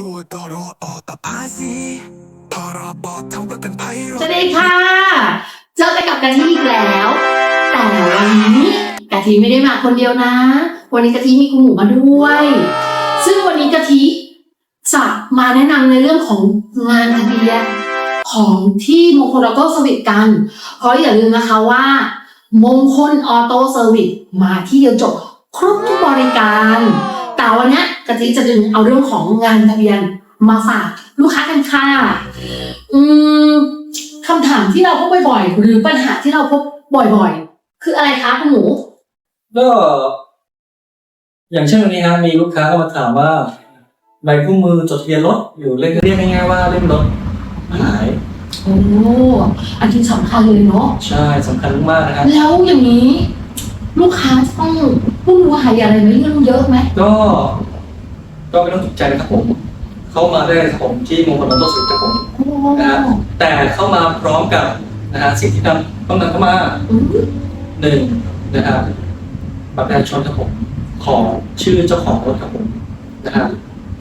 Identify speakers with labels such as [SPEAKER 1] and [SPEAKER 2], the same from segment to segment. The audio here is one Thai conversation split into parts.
[SPEAKER 1] ตัวตรออตภาษีพรบทำประกันภัย
[SPEAKER 2] สวัสดีค่ะ เจอกันกับกะทิอีกแล้ว แต่วันนี้กะทิไม่ได้มาคนเดียวนะ วันนี้กะทิมีคุณหมูมาด้วย ซึ่งวันนี้กะทิจะมาแนะนำในเรื่องของงานทะเบียนของที่มงคลออโต้เซอร์วิสกัน เพราะอย่าลืมนะคะว่า มงคลออโต้เซอร์วิสมาที่เดียวจบครบทุกบริการ แต่วันนี้ กะทิจะดึงเอาเรื่องของงานทะเบียนมาฝากลูกค้ากันค่ะอืมคำถามที่เราพบบ่อยๆ หรือปัญหาที่เราพบบ่อยๆ คืออะไรคะคุณหมู
[SPEAKER 3] ก็อย่างเช่นวันนี้ฮะมีลูกค้าเข้ามาถามว่าใบคู่มือจดทะเบียนรถอยู่เรียกเรียกง่ายๆว่าเล่มรถหาย
[SPEAKER 2] โอ้อันที่สำคัญเลยเนาะ
[SPEAKER 3] ใช่สำคัญมากๆนะครับ
[SPEAKER 2] แล้วอย่างนี้ ลูกค้าจะต้องวุ่นวายอะไรไหมเรื่องเยอะไหม
[SPEAKER 3] ก็ ก็ไม่ต้องตกใจนะครับผม เข้ามาได้เลยครับผมที่มงคลออโต้สิครับผม
[SPEAKER 2] โอ้
[SPEAKER 3] นะฮะแต่เข้ามาพร้อมกับนะฮะสิ่งที่นำต้องนำเข้ามา
[SPEAKER 2] อืม
[SPEAKER 3] หนึ่งนะฮะบัตรประชาชนครับผมของชื่อเจ้าของรถครับผมนะฮะ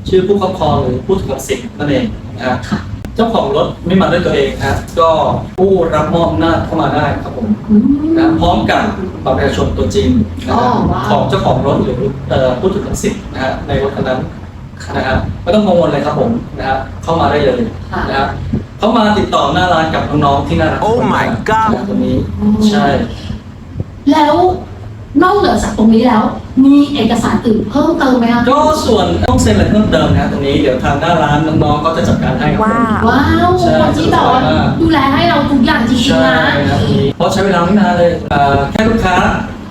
[SPEAKER 3] ชื่อผู้ครอบครองหรือผู้ถือสิทธิ์นั่นเองนะฮะ
[SPEAKER 2] ค่ะ
[SPEAKER 3] เจ้าของรถไม่มาด้วยตัวเองนะก็ผู้รับมอบอำนาจเข้ามาได้ครับผม
[SPEAKER 2] อืม
[SPEAKER 3] นะพร้อมกับบัตรประชาชนตัวจริงนะ
[SPEAKER 2] อ๋
[SPEAKER 3] ฮะ
[SPEAKER 2] อว้าว
[SPEAKER 3] ของเจ้าของรถหรือเอ่อผู้ถือสิทธิ์นะฮะในรถคันนั้นนะฮะไม่ต้องกังวลเลยครับผมนะฮะเข้ามาได้เลย
[SPEAKER 2] ค่ะ
[SPEAKER 3] นะฮะเข้ามาติดต่อหน้าร้านกับน้องๆที่น่ารัก
[SPEAKER 1] Oh my god
[SPEAKER 3] นะตรงนี้ใช่
[SPEAKER 2] แล้วนอกเหนือจากตรงนี้แล้ว มีเอกสารอื่นเพิ่มเติมไหมคะ
[SPEAKER 3] ก็ส่วนต้องเซ็นอะไรเพิ่มเติมนะฮะตรงนี้เดี๋ยวทางหน้าร้านน้องๆก็จะจัดการให้ครับผม
[SPEAKER 2] ว้าว
[SPEAKER 3] ใช่
[SPEAKER 2] คนที่แบบว่าดูแลให้เราทุกอย่างจริง
[SPEAKER 3] ใช่
[SPEAKER 2] ๆนะ
[SPEAKER 3] ครับเพราะใช้เวลาไม่นานเลยเอ่อแค่ลูกค้า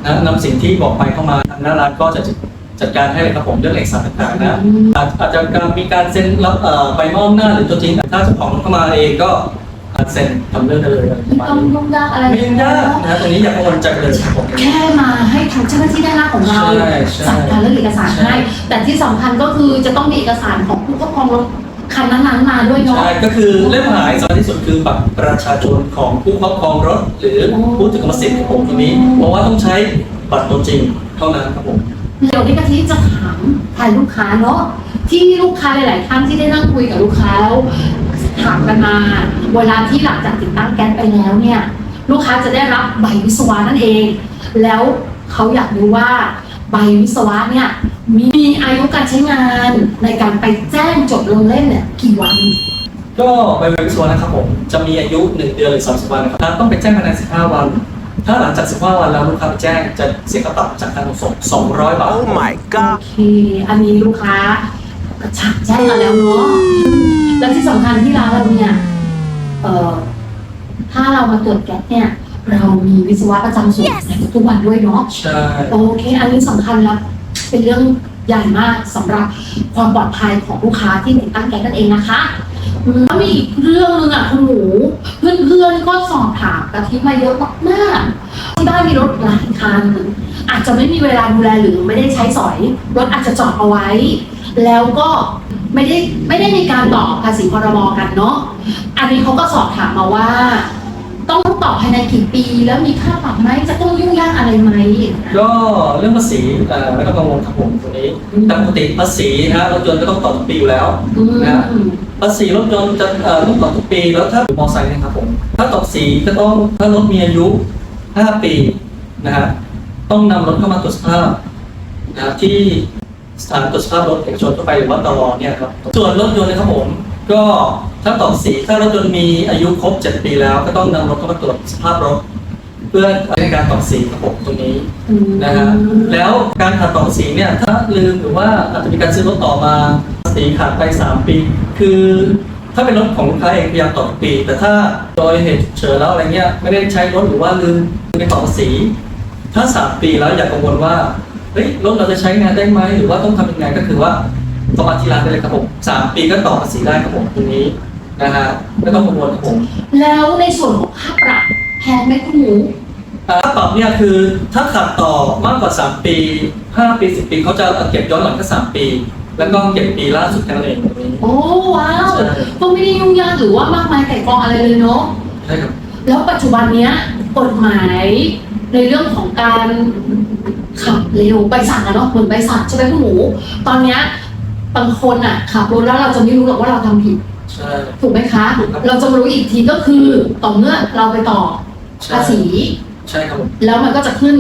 [SPEAKER 3] นะนำสิ่งที่บอกไปเข้ามาทางหน้าร้านก็จะจัดการให้เลยครับผมเรื่องเอกสารต่างๆนะ
[SPEAKER 2] อืม
[SPEAKER 3] อาจอาจจะมีการเซ็นรับเอ่อใบมอบหน้าจหรือตัวจริงถ้าเจ้าของเข้ามาเองก็ อาจเซ็นทำเรื่องได้เลยอะไรประ
[SPEAKER 2] ไม่
[SPEAKER 3] มาณ
[SPEAKER 2] ต้อง
[SPEAKER 3] นี้
[SPEAKER 2] ยุ่งยากอะไร
[SPEAKER 3] ไม่ยุ่งยากนะตรงนี้อย่ากังวลใจเลยครับผม
[SPEAKER 2] แค่มาให้ทางเจ้าหน้าที่ด้านหน้าของเรา
[SPEAKER 3] ใช่ใช่
[SPEAKER 2] สั่งการเรื่องเอกสาร
[SPEAKER 3] ใช่
[SPEAKER 2] ให้ แต่ที่สำคัญก็คือจะต้องมีเอกสารของผู้ครอบครองรถคันนั้นๆมาด้วยเนาะ
[SPEAKER 3] ใช่ก็คือเล่มหายสำคัญที่สุดคือบัตรประชาชนของผู้ครอบครองรถ หรือผู้ถือกรรมสิทธิ์ของผมตรงนี้ เพราะว่าต้องใช้บัตรตัวจริงเท่านั้นครับผม
[SPEAKER 2] เดี๋ยวนี้กะทิจะถามแทนลูกค้าเนาะที่ลูกค้าหลาย ๆ ท่านที่ได้นั่งคุยกับลูกค้าแล้ว ถามกันมา เวลาที่หลังจากติดตั้งแก๊สไปแล้วเนี่ย ลูกค้าจะได้รับใบวิศวะนั่นเอง แล้วเขาอยากรู้ว่าใบวิศวะเนี่ยมีอายุการใช้งานในการไปแจ้งจดลงเล่นเนี่ยกี่วัน
[SPEAKER 3] ก็ใบวิศวะนะครับผมจะมีอายุ 1 เดือนหรือ30 วันนะครับต้องไปแจ้งภายใน15 วัน ถ้าหลังจาก 15 วันแล้วลูกค้าไปแจ้งจะเสียค่าปรับจากการขนส่ง200 บาท
[SPEAKER 1] Oh my
[SPEAKER 2] โอ
[SPEAKER 1] god
[SPEAKER 2] เค อันนี้ลูกค้ากระชับแจ้งมาแล้วเนาะ และที่สำคัญที่ร้านเราเนี่ยเอ่อถ้าเรามาตรวจแก๊สเนี่ย เรามีวิศวะประจำศูนย์ในทุกๆวันด้วยเนาะ
[SPEAKER 3] ใช่
[SPEAKER 2] โอเค อันนี้สำคัญแล้วเป็นเรื่องใหญ่มากสำหรับความปลอดภัยของลูกค้าที่ติดตั้งแก๊สนั่นเองนะคะอืมแล้วมีอีกเรื่องหนึงอะคุณหมูเพื่อนๆก็สอบถามกะทิมาเยอะมากๆที่บ้านมีรถหลายคัน อาจจะไม่มีเวลาดูแลหรือไม่ได้ใช้สอย รถอาจจะจอดเอาไว้ แล้วก็ ไม่ได้ไม่ได้มีการต่อภาษีพรบกันเนาะอันนี้เขาก็สอบถามมาว่า ต้องต่อภายในกี่ปี แล้วมีค่าปรับไหมจะต้องยุ่งยากอะไรไหม
[SPEAKER 3] ก็เรื่องภาษีเอ่อไม่ต้องกังวลครับผมตรงนี้แต่ปกติภาษีนะฮะรถยนต์ก็ต้องต่อทุกปีอยู่แล้ว
[SPEAKER 2] อืม
[SPEAKER 3] นะ ภาษีรถยนต์จะเอ่อต้องต่อทุกปีแล้วถ้ามอเตอร์ไซค์เนะครับผมถ้าต่อภาษีก็ต้องถ้ารถมีอายุ 5 ปีนะฮะต้องนำรถเข้ามาตรวจสภาพนะฮะที่ สถานตรวจสภาพรถเอกชนทั่วไปหรือว่าตลอเนี่ยครับส่วนรถยนต์นะครับผม ก็ถ้าต่อภาษีถ้ารถยนต์มีอายุครบ 7 ปีแล้ว ก็ต้องนำรถเข้ามาตรวจสภาพรถ เพื่อในการต่อภาษีครับผมตรงนี้นะฮะแล้วการขาดต่อภาษีเนี่ยถ้าลืมหรือว่าอาจจะมีการซื้อรถต่อมาภาษีขาดไป 3 ปี คือถ้าเป็นรถของลูกค้าเองพยายามต่อทุกปี แต่ถ้าโดยเหตุฉุกเฉินแล้วอะไรเงี้ยไม่ได้ใช้รถหรือว่าลืมไปต่อภาษีถ้า 3 ปีแล้วอย่ากังวลว่า เฮ้ยรถเราจะใช้งานได้ไหมหรือว่าต้องทำยังไงก็คือว่าต่อมาทีหลังได้เลยครับผมสามปีก็ต่อภาษีได้ครับผมตรงนี้นะฮะไม่ต้องกังวลครับผม
[SPEAKER 2] แล้วในส่วนของค่าปรับแพงไหมคุณหมู
[SPEAKER 3] ค่าปรับเนี่ยคือถ้าขัดต่อมากกว่า 3 ปี 5 ปี 10 ปีเขาจะเก็บย้อนหลังแค่3ปี แล้วก็เก็บปีล่าสุดแค่นั้นเองตรงนี้
[SPEAKER 2] โอ้ว้าว
[SPEAKER 3] ใช่
[SPEAKER 2] ก็ไม่ได้ยุ่งยากหรือว่ามากมายไก่กองอะไรเลยเนาะ
[SPEAKER 3] ใช่ครับ
[SPEAKER 2] แล้วปัจจุบันเนี้ยกฎหมายในเรื่องของการ ขับเร็วใบสั่งอะเนาะเหมือนใบสั่งใช่ไหมคุณหมู ตอนเนี้ยบางคนอะขับรถแล้วเราจะไม่รู้หรอกว่าเราทำผิด
[SPEAKER 3] ใช่
[SPEAKER 2] ถูกไหมคะ
[SPEAKER 3] ถูกครับ
[SPEAKER 2] เราจะมารู้อีกทีก็คือต่อเมื่อเราไปต่อ
[SPEAKER 3] ใช่
[SPEAKER 2] ภาษี
[SPEAKER 3] ใช่ครับผม
[SPEAKER 2] แล้วมันก็จะขึ้น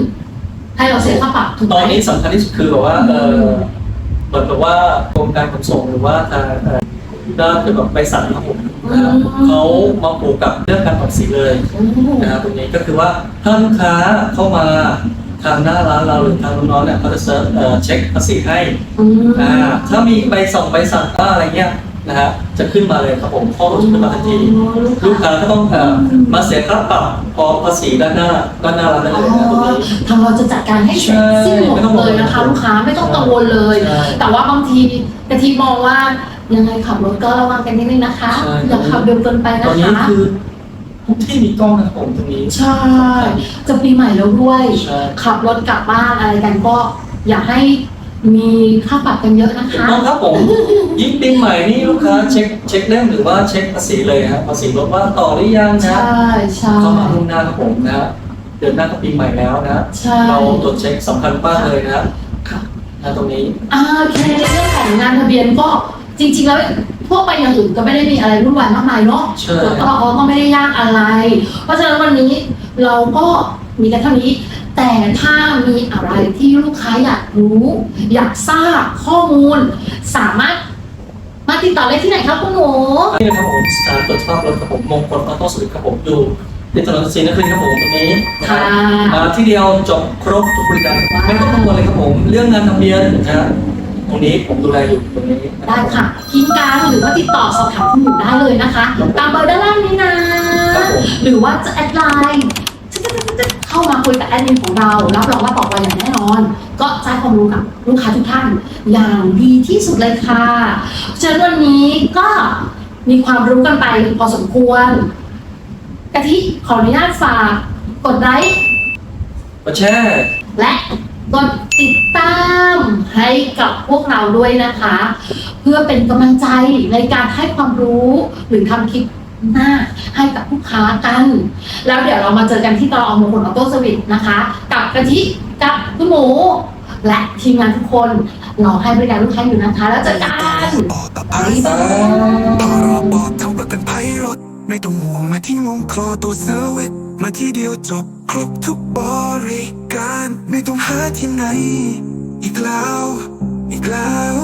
[SPEAKER 2] ให้เราเสียค่าปรับถูกไห
[SPEAKER 3] ต
[SPEAKER 2] ม
[SPEAKER 3] อนนี้สำคัญที่สุดคือแบบว่าเออเหมือนแบบว่ากรมการขนส่งหรือว่าทางเอ่อด้านเกี่ยวกับใบสั่งครับผมนะครับเขามาผูกกับเรื่องการปรับสีเลย
[SPEAKER 2] โอ้
[SPEAKER 3] นะครับตรงนี้ก็คือว่าถ้าลูกค้าเข้ามา ทางหน้าร้านเราหรือทางน้องๆเนี่ยเขาจะเซิร์ชเอ่อเช็คภาษีให้
[SPEAKER 2] อืม
[SPEAKER 3] อ่าถ้ามีใบส่งใบสั่งว่าอะไรเงี้ยนะฮะจะขึ้นมาเลยครับผมข้อมูลจะขึ้นมาทันที ลูกค้าก็ต้องเอ่อมาเสียค่าปรับพอภาษีด้านหน้าด้านหน้าร้านได้
[SPEAKER 2] อ๋
[SPEAKER 3] เลยนะตรง
[SPEAKER 2] อ
[SPEAKER 3] นี้
[SPEAKER 2] ทางเราจะจัดการให้เสร็จสิ้นหมดเลยนะคะ ลูกค้าไม่ต้องกังวลเลย
[SPEAKER 3] ใช่
[SPEAKER 2] แต่ว่าบางทีกะทิมองว่ายังไงขับรถก็ระวังกันนิดนึงนะคะ
[SPEAKER 3] ใช่
[SPEAKER 2] อย่าขับเร็วเกินไป
[SPEAKER 3] ต
[SPEAKER 2] นะ
[SPEAKER 3] อนนี้
[SPEAKER 2] คะ
[SPEAKER 3] คือ ทุกที่มีกล้องนะครับผมตรงนี้
[SPEAKER 2] ใช่ จะปีใหม่แล้วด้วย
[SPEAKER 3] ใช่
[SPEAKER 2] ขับรถกลับบ้านอะไรกันก็อย่าให้มีค่าปรับกันเยอะนะ
[SPEAKER 3] ถูก
[SPEAKER 2] คะ
[SPEAKER 3] ต้องครับผม ยิ่งปีใหม่นี่ลูกค้าเช็คเช็คเล่มหรือว่าเช็คภาษีเลยนะครับภาษีรถว่าต่อหรือยังนะ
[SPEAKER 2] ใช่ใช่
[SPEAKER 3] เข้ามาล่วงหน้าครับผมนะฮะเดือนหน้าก็ปีใหม่แล้วนะ
[SPEAKER 2] ใช่
[SPEAKER 3] เราตรวจเช็คสำคัญมากเลยนะ
[SPEAKER 2] ค่ะ
[SPEAKER 3] นะตรงนี้
[SPEAKER 2] อ่าโอเคในเรื่องของงานทะเบียนก็ จริง ๆ แล้วทั่วไปอย่างอื่นก็ไม่ได้มีอะไรวุ่นวายมากมายเนาะ
[SPEAKER 3] ใช่
[SPEAKER 2] ตัวต่อก็ไม่ได้ยากอะไร เพราะฉะนั้นวันนี้เราก็มีกันเท่านี้ แต่ถ้ามีอะไรที่ลูกค้าอยากรู้ อยากทราบข้อมูล สามารถมาติดต่อได้ที่ไหนครับคุณหนู
[SPEAKER 3] นี่นะครับผมสถานตรวจสภาพรถครับผมมงคลออโต้สวิตครับผมอยู่ที่ถนนศรีนครินทร์ครับผมตรงนี้นะ
[SPEAKER 2] ค่ะ
[SPEAKER 3] มาที่เดียวจบครบทุกบริการไม่ต้องกังวลเลยครับผม เรื่องงานทะเบียนนะฮะ ตรงนี้ผมดูแลอยู่ตรงนี้น
[SPEAKER 2] ได้ค่ะทิ้งการหรือว่าติดต่อสอบถามคุณหนูได้เลยนะคะ ตามเบอร์ด้านล่างนี้นะ
[SPEAKER 3] ครับผม
[SPEAKER 2] หรือว่าจะแอดไลน์เข้ามาคุยกับแอดมินของเรารับรองว่าตอบไวอย่างแน่นอน ก็จะให้ความรู้กับลูกค้าทุกท่านอย่างดีที่สุดเลยค่ะเชิญวันนี้ก็มีความรู้กันไปพอสมควรกะทิขออนุญาตฝากกดไลค์
[SPEAKER 3] กดแชร์
[SPEAKER 2] และกด ติดตามให้กับพวกเราด้วยนะคะ เพื่อเป็นกำลังใจในการให้ความรู้หรือทำคลิปหน้าให้กับลูกค้ากัน แล้วเดี๋ยวเรามาเจอกันที่ตลอมงคลออโต้สวิตนะคะ กับกะทิกับคุณหมู และทีมงานทุกคนรอให้บริการลูกค้าอยู่นะคะ แล้วเจอกัน
[SPEAKER 1] ออกกับภาษีพรบทำประกันภัยรถไม่ต้องห่วงมาที่วงคลอตัวเซอร์วิส มาที่เดียวจบครบทุกบริการ ไม่ต้องหาที่ไหน อีกแล้ว อีกแล้ว